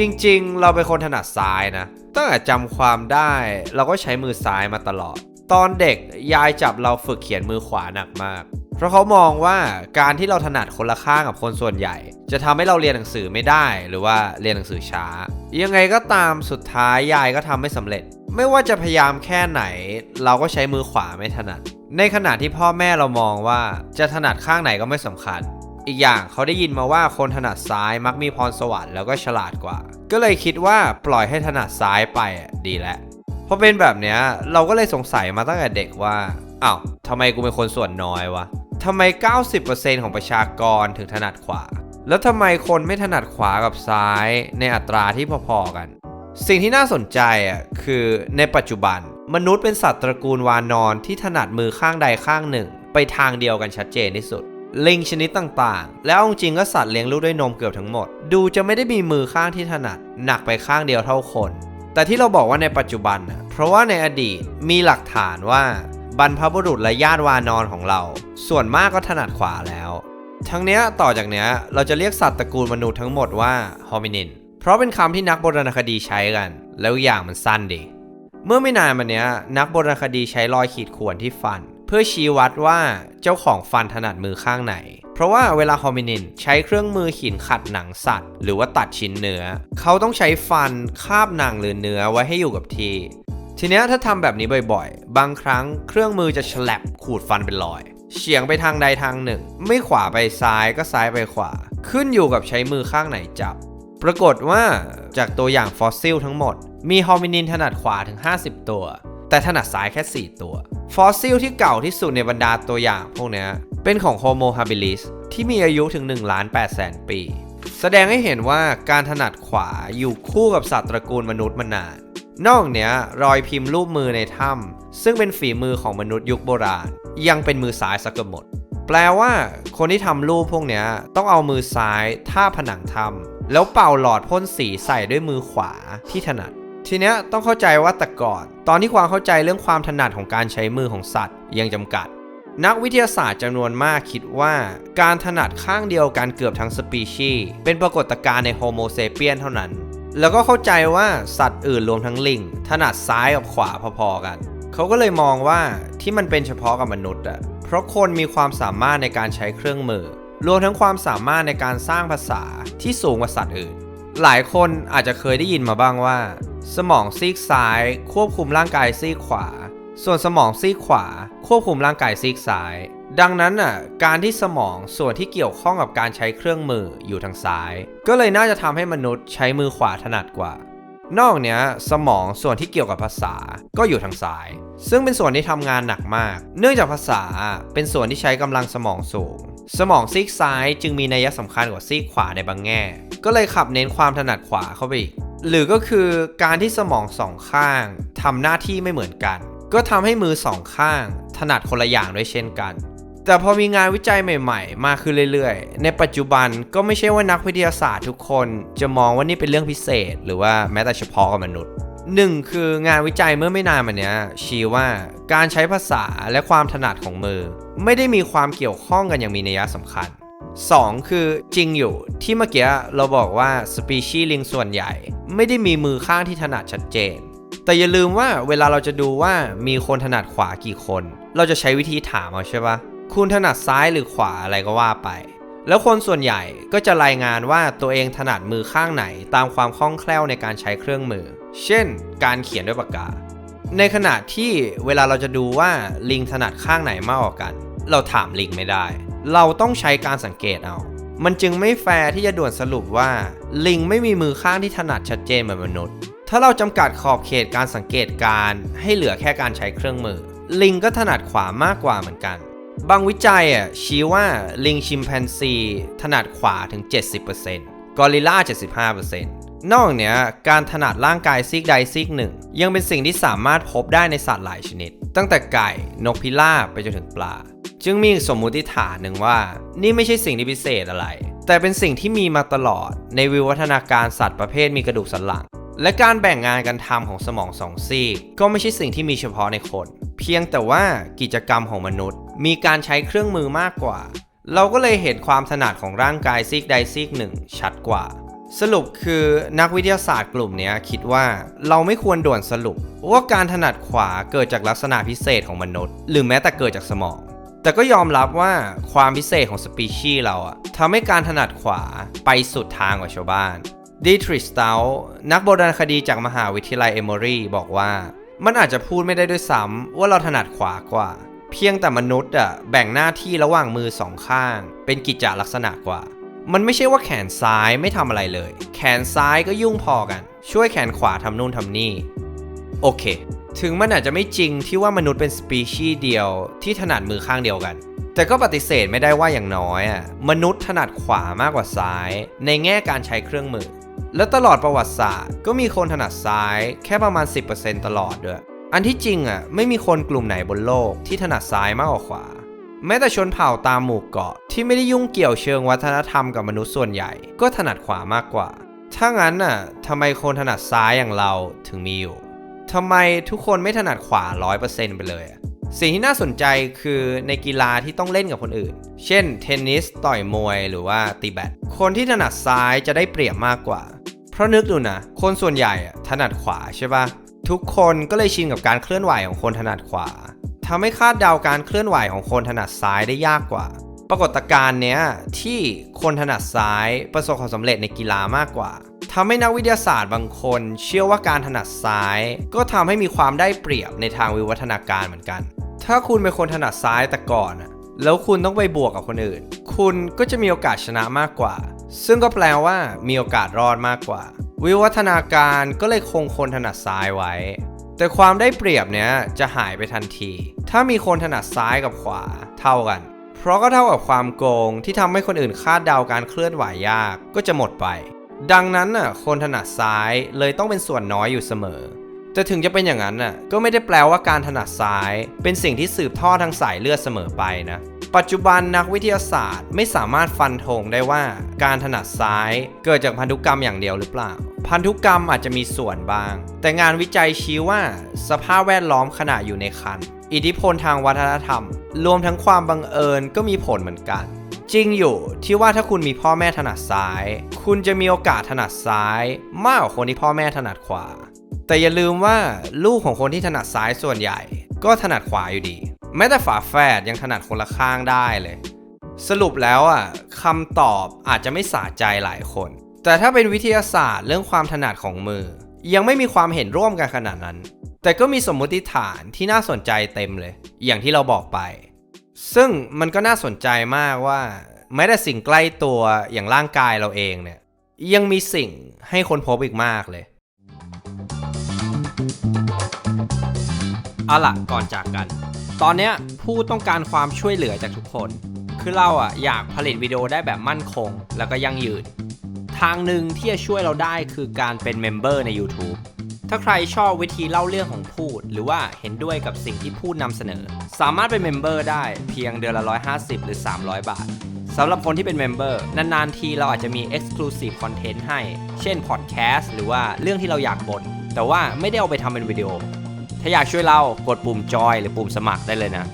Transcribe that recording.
จริงๆ เราเป็นคนถนัดซ้ายนะ ตั้งแต่จำความได้เราก็ใช้มือซ้ายมาตลอด ตอนเด็กยายจับเราฝึกเขียนมือขวาหนักมาก เพราะเขามองว่าการที่เราถนัดคนละข้างกับคนส่วนใหญ่ จะทำให้เราเรียนหนังสือไม่ได้หรือว่าเรียนหนังสือช้า ยังไงก็ตามสุดท้ายยายก็ทำไม่สำเร็จ ไม่ว่าจะพยายามแค่ไหน เราก็ใช้มือขวาไม่ถนัด ในขณะที่พ่อแม่เรามองว่าจะถนัดข้างไหนก็ไม่สำคัญ อีกอย่างเขาได้ยินมาว่าคนถนัดซ้ายมักมีพรสวรรค์แล้วก็ฉลาดกว่า ก็เลยคิดว่าปล่อยให้ถนัดซ้ายไปดีแล้วพอเป็นแบบเนี้ยเราก็เลยสงสัยมาตั้งแต่เด็กว่าอ้าวทำไมกูเป็นคนส่วนน้อยวะทำไม 90%ของประชากรถึงถนัดขวา แล้วทำไมคนไม่ถนัดขวากับซ้ายในอัตราที่พอๆกัน สิ่งที่น่าสนใจอะคือในปัจจุบัน มนุษย์เป็นสัตว์ตระกูลวานอนที่ถนัดมือข้างใดข้างหนึ่ง ไปทางเดียวกันชัดเจนที่สุด ลิงชนิดต่างๆ แล้วเอาจริงก็สัตว์เลี้ยงลูกด้วยนมเกือบทั้งหมด ดูจะไม่ได้มีมือข้างที่ถนัด หนักไปข้างเดียวเท่าคน แต่ที่เราบอกว่าในปัจจุบันนะเพราะว่าในอดีตมีหลักฐานว่าบรรพบุรุษและญาติวานอนของเรา ส่วนมากก็ถนัดขวาแล้ว ทั้งเนี้ยต่อจากเนี้ยเราจะเรียกสัตว์ตระกูลมนุษย์ทั้งหมดว่าฮอมินิน เพราะเป็นคำที่นักโบราณคดีใช้กัน แล้วอย่างมันสั้นดี เมื่อไม่นานมาเนี้ยนักโบราณคดีใช้รอยขีดข่วนที่ฟัน พื่อชี้วัดว่าเจ้าของฟันถนัดมือข้างไหน เพราะว่าเวลาฮอมินินใช้เครื่องมือขีนขัดหนังสัตว์ หรือว่าตัดชิ้นเนื้อ เขาต้องใช้ฟันคาบหนังหรือเนื้อไว้ให้อยู่กับที่ ทีนี้ถ้าทำแบบนี้บ่อยๆ บางครั้งเครื่องมือจะฉลับขูดฟันเป็นรอยเฉียงไปทางใดทางหนึ่ง ไม่ขวาไปซ้ายก็ซ้ายไปขวา ขึ้นอยู่กับใช้มือข้างไหนจับ ปรากฏว่าจากตัวอย่างฟอสซิลทั้งหมด มีฮอมินินถนัดขวาถึง 50 ตัว แต่ถนัดซ้ายแค่ 4 ตัว ฟอสซิลที่เก่าที่สุดในบรรดาตัวอย่างพวกนี้เป็นของโฮโมฮาบิลิสที่มีอายุถึง1ล้าน8แสนปี แสดงให้เห็นว่าการถนัดขวาอยู่คู่กับสัตว์ตระกูลมนุษย์มานาน นอกเนี้ยรอยพิมพ์รูปมือในถ้ำซึ่งเป็นฝีมือของมนุษย์ยุคโบราณ ยังเป็นมือซ้ายสักเกือบหมด แปลว่าคนที่ทำรูปพวกเนี้ยต้องเอามือซ้ายท่าผนังถ้ำแล้วเป่าหลอดพ่นสีใส่ด้วยมือขวาที่ถนัด ทีเนี้ยต้องเข้าใจว่าแต่ก่อน ตอนที่ความเข้าใจเรื่องความถนัดของการใช้มือของสัตว์ยังจำกัด นักวิทยาศาสตร์จำนวนมากคิดว่า การถนัดข้างเดียวกันเกือบทั้งสปีชีส์เป็นปรากฏการณ์ในโฮโมเซเปียนเท่านั้น แล้วก็เข้าใจว่าสัตว์อื่นรวมทั้งลิงถนัดซ้ายกับขวาพอๆกัน เขาก็เลยมองว่าที่มันเป็นเฉพาะกับมนุษย์อะเพราะคนมีความสามารถในการใช้เครื่องมือ รวมทั้งความสามารถในการสร้างภาษาที่สูงกว่าสัตว์อื่น หลายคนอาจจะเคยได้ยินมาบ้างว่าสมองซีกซ้ายควบคุมร่างกายซีกขวา ส่วนสมองซีกขวา ควบคุมร่างกายซีกซ้าย ดังนั้นน่ะการที่สมองส่วนที่เกี่ยวข้องกับการใช้เครื่องมืออยู่ทางซ้าย ก็เลยน่าจะทำให้มนุษย์ใช้มือขวาถนัดกว่า นอกเนี้ยสมองส่วนที่เกี่ยวกับภาษาก็อยู่ทางซ้าย ซึ่งเป็นส่วนที่ทำงานหนักมาก เนื่องจากภาษาเป็นส่วนที่ใช้กำลังสมองสูง สมองซีกซ้ายจึงมีนัยสำคัญกว่าซีกขวาในบางแง่ ก็เลยขับเน้นความถนัดขวาเข้าไปอีก หรือก็คือการที่สมองสองข้างทำหน้าที่ไม่เหมือนกัน ก็ทำให้มือสองข้างถนัดคนละอย่างด้วยเช่นกัน แต่พอมีงานวิจัยใหม่ ๆ มาขึ้นเรื่อยๆ ในปัจจุบันก็ไม่ใช่ว่านักวิทยาศาสตร์ทุกคนจะมองว่านี่เป็นเรื่องพิเศษ หรือว่าแม้แต่เฉพาะกับมนุษย์หนึ่งคืองานวิจัยเมื่อไม่นานมาเนี้ยชี้ว่าการใช้ภาษาและความถนัดของมือ ไม่ได้มีความเกี่ยวข้องกันอย่างมีนัยสำคัญ 2. คือจริงอยู่ที่เมื่อกี้เราบอกว่าสปีชีส์ลิงส่วนใหญ่ ไม่ได้มีมือข้างที่ถนัดชัดเจน แต่อย่าลืมว่าเวลาเราจะดูว่ามีคนถนัดขวากี่คน เราจะใช้วิธีถามเอาใช่ปะคุณถนัดซ้ายหรือขวาอะไรก็ว่าไป แล้วคนส่วนใหญ่ก็จะรายงานว่าตัวเองถนัดมือข้างไหนตามความคล่องแคล่วในการใช้เครื่องมือ เช่น การเขียนด้วยปากกา ในขณะที่เวลาเราจะดูว่าลิงถนัดข้างไหนมากกว่ากัน เราถามลิงไม่ได้ เราต้องใช้การสังเกตเอา มันจึงไม่แฟร์ที่จะด่วนสรุปว่า ลิงไม่มีมือข้างที่ถนัดชัดเจนเหมือนมนุษย์ ถ้าเราจำกัดขอบเขตการสังเกตการให้เหลือแค่การใช้เครื่องมือ ลิงก็ถนัดขวามากกว่าเหมือนกัน บางวิจัยอะชี้ว่าลิงชิมแปนซีถนัดขวาถึง 70%กอริลลา75%นอกเนี้การถนัดร่างกายซีกใดซีกหนึ่ง ยังเป็นสิ่งที่สามารถพบได้ในสัตว์หลายชนิด ตั้งแต่ไก่นกพิราบไปจนถึงปลา จึงมีสมมุติฐานหนึ่งว่า นี่ไม่ใช่สิ่งที่พิเศษอะไร แต่เป็นสิ่งที่มีมาตลอด ในวิวัฒนาการสัตว์ประเภทมีกระดูกสันหลัง และการแบ่งงานกันทำของสมองสองซีกก็ไม่ใช่สิ่งที่มีเฉพาะในคน เพียงแต่ว่ากิจกรรมของมนุษย์ มีการใช้เครื่องมือมากกว่า เราก็เลยเห็นความถนัดของร่างกายซีกใดซีกหนึ่งชัดกว่า สรุปคือนักวิทยาศาสตร์กลุ่มนี้คิดว่าเราไม่ควรด่วนสรุป ว่าการถนัดขวาเกิดจากลักษณะพิเศษของมนุษย์ หรือแม้แต่เกิดจากสมอง แต่ก็ยอมรับว่าความพิเศษของสปีชีส์เราอะทำให้การถนัดขวาไปสุดทางกว่าชาวบ้านดีทริสตานักโบราณคดีจากมหาวิทยาลัยเอมอรีบอกว่า มันอาจจะพูดไม่ได้ด้วยซ้ำว่าเราถนัดขวากว่า เพียงแต่มนุษย์อะแบ่งหน้าที่ระหว่างมือสองข้าง เป็นกิจจลักษณะกว่า มันไม่ใช่ว่าแขนซ้ายไม่ทำอะไรเลย แขนซ้ายก็ยุ่งพอกัน ช่วยแขนขวาทำนู่นทำนี่ โอเค ถึงมันอาจจะไม่จริงที่ว่ามนุษย์เป็นสปีชีส์เดียวที่ถนัดมือข้างเดียวกัน แต่ก็ปฏิเสธไม่ได้ว่าอย่างน้อยอะมนุษย์ถนัดขวามากกว่าซ้าย ในแง่การใช้เครื่องมือ และตลอดประวัติศาสตร์ก็มีคนถนัดซ้ายแค่ประมาณ 10%ตลอดด้วย อันที่จริงอะไม่มีคนกลุ่มไหนบนโลกที่ถนัดซ้ายมากกว่าขวา แม้แต่ชนเผ่าตามหมู่เกาะ ที่ไม่ได้ยุ่งเกี่ยวเชิงวัฒนธรรมกับมนุษย์ส่วนใหญ่ ก็ถนัดขวามากกว่า ถ้างั้นน่ะทำไมคนถนัดซ้ายอย่างเราถึงมีอยู่ทำไมทุกคนไม่ถนัดขวา 100%ไปเลยอะสิ่งที่น่าสนใจคือในกีฬาที่ต้องเล่นกับคนอื่น เช่น เทนนิส ต่อยมวย หรือว่าตีแบด คนที่ถนัดซ้ายจะได้เปรียบมากกว่า เพราะนึกดูนะ คนส่วนใหญ่ถนัดขวาใช่ปะทุกคนก็เลยชินกับการเคลื่อนไหวของคนถนัดขวา ทำให้คาดเดาการเคลื่อนไหวของคนถนัดซ้ายได้ยากกว่า ปรากฏการณ์เนี้ยที่คนถนัดซ้ายประสบความสำเร็จในกีฬามากกว่าทำให้นักวิทยาศาสตร์บางคน เชื่อว่าการถนัดซ้าย ก็ทำให้มีความได้เปรียบในทางวิวัฒนาการเหมือนกัน ถ้าคุณเป็นคนถนัดซ้ายแต่ก่อนแล้วคุณต้องไปบวกกับคนอื่น คุณก็จะมีโอกาสชนะมากกว่า ซึ่งก็แปลว่ามีโอกาสรอดมากกว่า วิวัฒนาการก็เลยคงคนถนัดซ้ายไว้ แต่ความได้เปรียบเนี้ยจะหายไปทันที ถ้ามีคนถนัดซ้ายกับขวาเท่ากัน เพราะก็เท่ากับความโกงที่ทำให้คนอื่นคาดเดาการเคลื่อนไหวยากก็จะหมดไป ดังนั้นน่ะคนถนัดซ้ายเลยต้องเป็นส่วนน้อยอยู่เสมอแต่ถึงจะเป็นอย่างนั้นน่ะก็ไม่ได้แปลว่าการถนัดซ้าย เป็นสิ่งที่สืบทอดทางสายเลือดเสมอไปนะ ปัจจุบันนักวิทยาศาสตร์ไม่สามารถฟันธงได้ว่า การถนัดซ้ายเกิดจากพันธุกรรมอย่างเดียวหรือเปล่า พันธุกรรมอาจจะมีส่วนบ้าง แต่งานวิจัยชี้ว่าสภาพแวดล้อมขณะอยู่ในครรภ์อิทธิพลทางวัฒนธรรม รวมทั้งความบังเอิญก็มีผลเหมือนกัน จริงอยู่ที่ว่าถ้าคุณมีพ่อแม่ถนัดซ้าย คุณจะมีโอกาสถนัดซ้าย มากกว่าคนที่พ่อแม่ถนัดขวา แต่อย่าลืมว่าลูกของคนที่ถนัดซ้ายส่วนใหญ่ ก็ถนัดขวาอยู่ดี แม้แต่ฝาแฝดยังถนัดคนละข้างได้เลย สรุปแล้วอะคำตอบอาจจะไม่สะใจหลายคน แต่ถ้าเป็นวิทยาศาสตร์เรื่องความถนัดของมือ ยังไม่มีความเห็นร่วมกันขนาดนั้น แต่ก็มีสมมติฐานที่น่าสนใจเต็มเลย อย่างที่เราบอกไป ซึ่งมันก็น่าสนใจมากว่าแม้แต่สิ่งใกล้ตัวอย่างร่างกายเราเองเนี่ย ยังมีสิ่งให้คนพบอีกมากเลยเอาล่ะก่อนจากกัน ตอนนี้ผู้ต้องการความช่วยเหลือจากทุกคน คือเราอะอยากผลิตวิดีโอได้แบบมั่นคง แล้วก็ยั่งยืน ทางหนึ่งที่จะช่วยเราได้คือการเป็นเมมเบอร์ใน YouTube ถ้าใครชอบวิธีเล่าเรื่องของพูด หรือว่าเห็นด้วยกับสิ่งที่พูดนำเสนอ สามารถเป็นเมมเบอร์ได้เพียงเดือนละ 150 หรือ 300 บาทสำหรับคนที่เป็นเมมเบอร์นานๆทีเราอาจจะมี Exclusive Content ให้ เช่น Podcast หรือว่าเรื่องที่เราอยากบ่นแต่ว่าไม่ได้เอาไปทำเป็นวิดีโอ ถ้าอยากช่วยเรากดปุ่มจอยหรือปุ่มสมัครได้เลยนะ